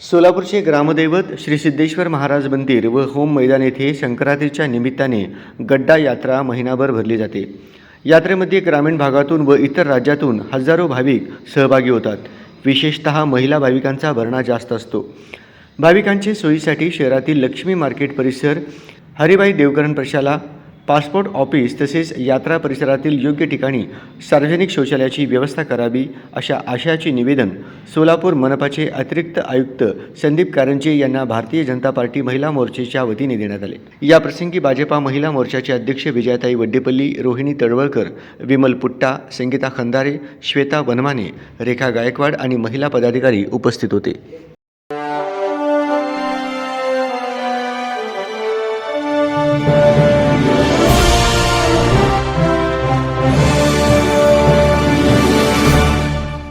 सोलापूरचे ग्रामदैवत श्री सिद्धेश्वर महाराज मंदिर व होम मैदान येथे संक्रांतीच्या निमित्ताने गड्डा यात्रा महिनाभर भरली जाते. यात्रेमध्ये ग्रामीण भागातून व इतर राज्यातून हजारो भाविक सहभागी होतात. विशेषत महिला भाविकांचा भरणा जास्त असतो. भाविकांची सोयीसाठी शहरातील लक्ष्मी मार्केट परिसर हरिबाई देवकरण प्रशाला पासपोर्ट ऑफिस तसेच यात्रा परिसरातील योग्य ठिकाणी सार्वजनिक शौचालयाची व्यवस्था करावी अशा आशयाचे निवेदन सोलापूर मनपाचे अतिरिक्त आयुक्त संदीप कारंजे यांना भारतीय जनता पार्टी महिला मोर्चेच्या वतीने देण्यात आले. या प्रसंगी भाजपा महिला मोर्चाचे अध्यक्ष विजयाताई वड्डेपल्ली रोहिणी तडवळकर विमल पुट्टा संगीता खंदारे श्वेता वनमाने रेखा गायकवाड आणि महिला पदाधिकारी उपस्थित होते.